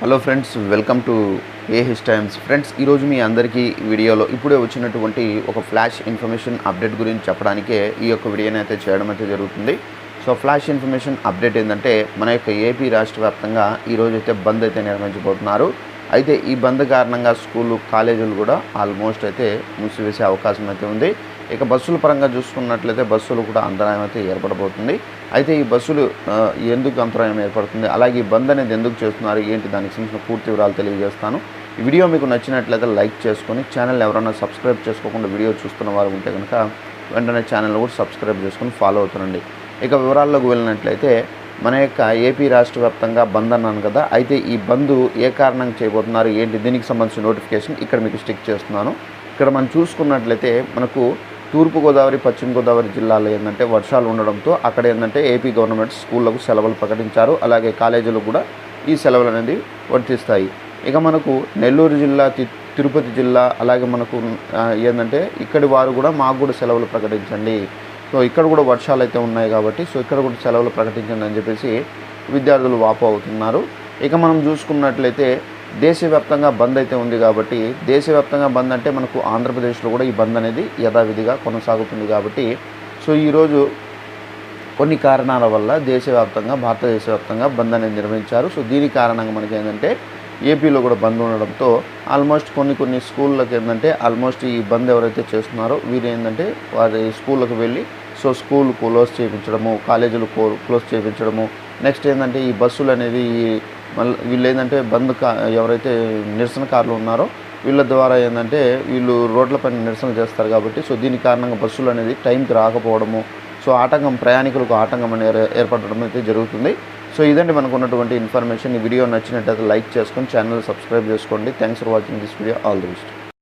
Hello friends welcome to a his times. Friends ఈరోజు మీ అందరికీ వీడియోలో ఇప్పుడే వచ్చినటువంటి ఒక ఫ్లాష్ ఇన్ఫర్మేషన్ అప్డేట్ గురించి చెప్పడానికే ఈ యొక్క వీడియోని అయితే చేయడం అయితే జరుగుతుంది. సో ఫ్లాష్ ఇన్ఫర్మేషన్ అప్డేట్ ఏంటంటే మన యొక్క ఏపీ రాష్ట్ర వ్యాప్తంగా ఈరోజు అయితే బంద్ అయితే నిర్వహించబోతున్నారు. అయితే ఈ బంద్ కారణంగా స్కూళ్ళు కాలేజీలు కూడా ఆల్మోస్ట్ అయితే మూసివేసే అవకాశం అయితే ఉంది. ఇక బస్సుల పరంగా చూసుకున్నట్లయితే బస్సులు కూడా అంతరాయం అయితే ఏర్పడబోతుంది. అయితే ఈ బస్సులు ఎందుకు అంతరాయం ఏర్పడుతుంది? అలాగే ఈ బంద్ అనేది ఎందుకు చేస్తున్నారు? ఏంటి దానికి సంబంధించిన పూర్తి వివరాలు తెలియజేస్తాను. ఈ వీడియో మీకు నచ్చినట్లయితే లైక్ చేసుకొని ఛానల్ ఎవరైనా సబ్స్క్రైబ్ చేసుకోకుండా వీడియో చూస్తున్న వారు ఉంటే కనుక వెంటనే ఛానల్ కూడా సబ్స్క్రైబ్ చేసుకొని ఫాలో అవుతుండండి. ఇక వివరాల్లోకి వెళ్ళినట్లయితే మన యొక్క ఏపీ రాష్ట్ర వ్యాప్తంగా బంద్ అన్నాను కదా అయితే ఈ బంద్ ఏ కారణంగా చేయబోతున్నారు? ఏంటి? దీనికి సంబంధించిన నోటిఫికేషన్ ఇక్కడ మీకు స్టిక్ చేస్తున్నాను. ఇక్కడ మనం చూసుకున్నట్లయితే మనకు తూర్పుగోదావరి పశ్చిమ గోదావరి జిల్లాలో ఏంటంటే వర్షాలు ఉండడంతో అక్కడ ఏంటంటే ఏపీ గవర్నమెంట్ స్కూళ్ళకు సెలవులు ప్రకటించారు. అలాగే కాలేజీలు కూడా ఈ సెలవులు అనేది వర్తిస్తాయి. ఇక మనకు నెల్లూరు జిల్లా తి- తిరుపతి జిల్లా అలాగే మనకు ఏంటంటే ఇక్కడి వారు కూడా మాకు కూడా సెలవులు ప్రకటించండి. సో ఇక్కడ కూడా వర్షాలు అయితే ఉన్నాయి కాబట్టి సో ఇక్కడ కూడా సెలవులు ప్రకటించండి అని చెప్పేసి విద్యార్థులు వాపు అవుతున్నారు ఇక మనం చూసుకున్నట్లయితే దేశవ్యాప్తంగా బంద్ అయితే ఉంది కాబట్టి దేశవ్యాప్తంగా బంద్ అంటే మనకు ఆంధ్రప్రదేశ్లో కూడా ఈ బంద్ అనేది యథావిధిగా కొనసాగుతుంది కాబట్టి సో ఈరోజు కొన్ని కారణాల వల్ల దేశవ్యాప్తంగా భారతదేశ వ్యాప్తంగా బంద్ అనేది నిర్వహించారు. సో దీని కారణంగా మనకి ఏంటంటే ఏపీలో కూడా బంద్ ఉండడంతో ఆల్మోస్ట్ కొన్ని కొన్ని స్కూళ్ళకి ఏంటంటే ఆల్మోస్ట్ ఈ బంద్ ఎవరైతే చేస్తున్నారో వీరు ఏంటంటే వారి స్కూళ్ళకి వెళ్ళి సో స్కూల్ క్లోజ్ చేయించడము కాలేజీలు క్లోజ్ చేయించడము నెక్స్ట్ ఏంటంటే ఈ బస్సులు అనేది ఈ మళ్ళీ వీళ్ళు ఏంటంటే బంద్ కా ఎవరైతే నిరసనకారులు ఉన్నారో వీళ్ళ ద్వారా ఏంటంటే వీళ్ళు రోడ్లపైన నిరసన చేస్తారు కాబట్టి సో దీని కారణంగా బస్సులు అనేది టైంకి రాకపోవడము సో ఆటంకం ప్రయాణికులకు ఆటంకం అనేది ఏర్పడడం అయితే జరుగుతుంది. సో ఇదండి మనకు ఉన్నటువంటి ఇన్ఫర్మేషన్. ఈ వీడియో నచ్చినట్టయితే లైక్ చేసుకొని ఛానల్ సబ్స్క్రైబ్ చేసుకోండి. Thanks for watching this video. All the best.